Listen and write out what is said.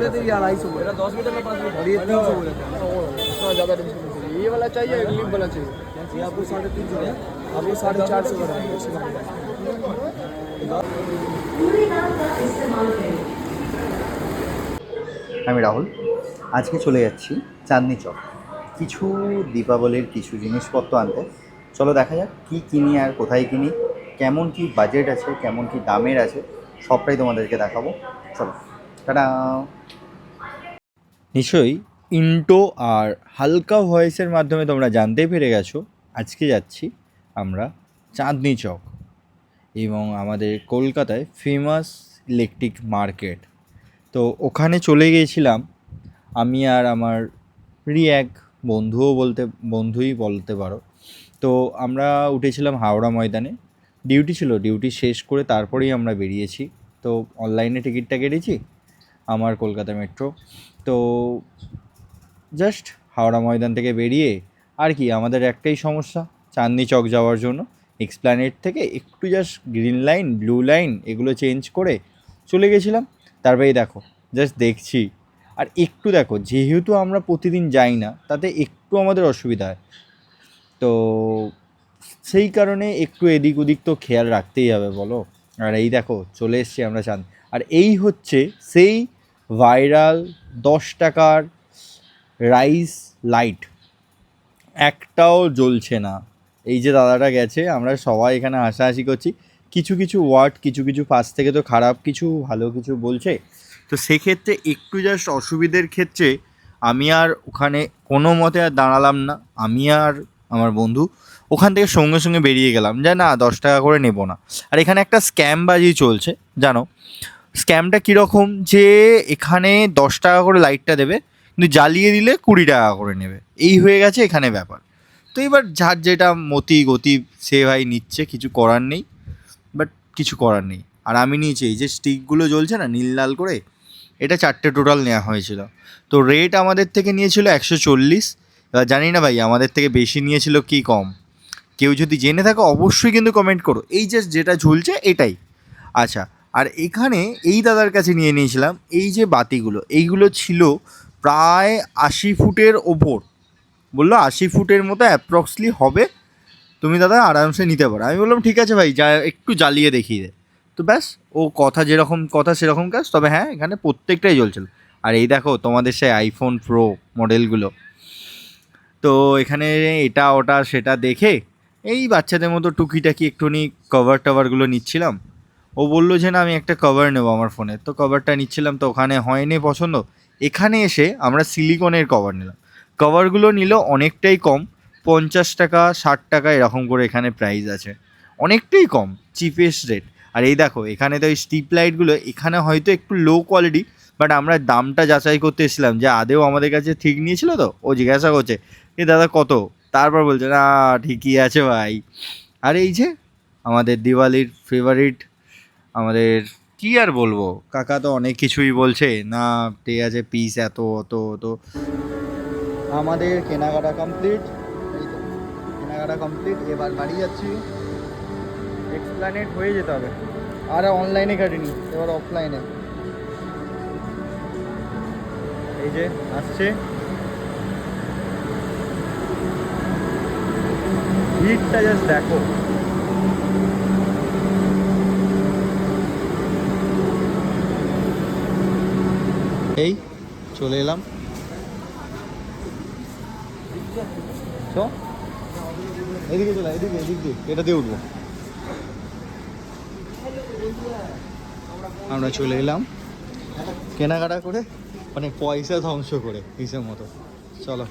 बोले थे ये अढ़ाई सौ बोला दस मीटर में पाँच मीटर और ये तीन सौ बोले थे इतना ज़्यादा टेंशन नहीं चाहिए ये वाला चाहिए लिप वाला चाहिए ये आपको साढ़े तीन सौ है अब वो साढ़े चार सौ का रहेगा उससे कम नहीं। আমি রাহুল আজকে চলে যাচ্ছি চাঁদনি চক কিছু দীপাবলির কিছু জিনিসপত্র আনতে চলো দেখা যাক কী কিনি আর কোথায় কিনি কেমন কি বাজেট আছে কেমন কি দামের আছে সবটাই তোমাদেরকে দেখাবো চলো টাটা নিশ্চয়ই ইন্টো আর হালকা ভয়েসের মাধ্যমে তোমরা জানতে পেরে গেছো। আজকে যাচ্ছি আমরা চাঁদনি চক এবং আমাদের কলকাতায় ফেমাস ইলেকট্রিক মার্কেট তো ওখানে চলে গিয়েছিলাম। আমি আর আমার প্রিয় এক বন্ধুও বলতে, বন্ধুই বলতে পারো। তো আমরা উঠেছিলাম হাওড়া ময়দানে। ডিউটি ছিল, ডিউটি শেষ করে তারপরেই আমরা বেরিয়েছি। তো অনলাইনে টিকিটটা কেটেছি। আমার কলকাতা মেট্রো। তো জাস্ট হাওড়া ময়দান থেকে বেরিয়ে আর কি, আমাদের একটাই সমস্যা, চাঁদনি চক যাওয়ার জন্য। এক্সপ্ল্যানেট থেকে একটু just green line blue line এগুলো চেঞ্জ করে চলে গেছিলাম। তারপরেই দেখো জাস্ট দেখছি। আর একটু দেখো, যেহেতু আমরা প্রতিদিন যাই না, তাতে একটু আমাদের অসুবিধা হয়। তো সেই কারণে একটু এদিক ওদিক তো খেয়াল রাখতেই হবে, বলো। আর এই দেখো, চলে এসছি আমরা চাঁদ আর এই হচ্ছে সেই ভাইরাল দশ টাকার রাইস লাইট। একটাও জ্বলছে না। এই যে দাদাটা গেছে, আমরা সবাই এখানে হাসাহাসি করছি। কিছু কিছু ওয়ার্ড, কিছু কিছু পাশ থেকে তো খারাপ, কিছু ভালো কিছু বলছে। তো সেক্ষেত্রে একটু জাস্ট অসুবিধের ক্ষেত্রে আমি আর ওখানে কোনো মতে আর দাঁড়ালাম না। আমি আর আমার বন্ধু ওখান থেকে সঙ্গে সঙ্গে বেরিয়ে গেলাম। যে না, দশ টাকা করে নেব না। আর এখানে একটা স্ক্যাম বাজি চলছে, জানো? স্ক্যামটা কীরকম যে এখানে দশ টাকা করে লাইটটা দেবে, কিন্তু জ্বালিয়ে দিলে কুড়ি টাকা করে নেবে। এই হয়ে গেছে এখানে ব্যাপার। তো এবার যার যেটা মতি গতি, সে ভাই নিচ্ছে, কিছু করার নেই, বাট কিছু করার নেই। আর আমি নিয়েছি, এই যে স্টিকগুলো জ্বলছে না, নীল লাল করে, এটা চারটে টোটাল নেওয়া হয়েছিল। তো রেট আমাদের থেকে নিয়েছিল একশো চল্লিশ। এবার জানি না ভাই, আমাদের থেকে বেশি নিয়েছিল কি কম? কেউ যদি জেনে থাকো, অবশ্যই কিন্তু কমেন্ট করো। এই যে যেটা ঝুলছে, এটাই। আচ্ছা আর এখানে এই দাদার কাছে নিয়ে নিয়েছিলাম এই যে বাতিগুলো, এইগুলো ছিল প্রায় আশি ফুটের ওপর। বলল আশি ফুটের মতো অ্যাপ্রক্সলি হবে। তুমি দাদা আরামসে নিতে পারো। আমি বললাম, ঠিক আছে ভাই, যা, একটু জ্বালিয়ে দেখিয়ে দে। তো ব্যাস, ও কথা যেরকম, কথা সেরকম কাজ, তবে হ্যাঁ এখানে প্রত্যেকটাই জ্বলছিল। আর এই দেখো, তোমাদের সেই আইফোন প্রো মডেলগুলো তো এখানে এটা, ওটা, সেটা দেখে এই বাচ্চাদের মতো টুকিটাকি একটুখানি কভার টভারগুলো নিচ্ছিলাম। ও বলল যে, না, আমি একটা কভার নেব আমার ফোনে তো কভারটা নিচ্ছিলাম, তো ওখানে হয়নি পছন্দ। এখানে এসে আমরা সিলিকনের কভার নিলাম। কভারগুলো নিল অনেকটাই কম, পঞ্চাশ টাকা, ষাট টাকা, এরকম করে এখানে প্রাইস আছে। অনেকটাই কম চিপেস্ট রেট আর এই দেখো, এখানে তো এই স্টিপ লাইটগুলো এখানে হয়তো একটু লো কোয়ালিটি বাট আমরা দামটা যাচাই করতে এসেছিলাম যে, আদেও আমাদের কাছে ঠিক নিয়েছিল তো? ও জিজ্ঞাসা করছে, এ দাদা, কত? তারপর বলছে, না, ঠিকই আছে ভাই। আর এই যে, আমাদের দিওয়ালির ফেভারিট আমাদের কি আর বলব? কাকা তো অনেক কিছুই বলছে। না, ঠিক আছে পিস এত, অত অত। আমাদের কেনাকাটা কমপ্লিট কেনাকাটা কমপ্লিট এবার বাড়ি যাচ্ছি। এক্সপ্ল্যানেট হয়ে যেতে হবে। আর অনলাইনে কাটিনি, এবার অফলাইনে এই যে, আসছে। ভিড়টা জাস্ট দেখো। এই, চলে এলাম। এদিকে চলে এদিকে, এদিক দিয়ে, এটা দিয়ে উঠবো। আমরা চলে এলাম কেনাকাটা করে মানে পয়সা ধ্বংস করে, হিসেব মতো। চলো।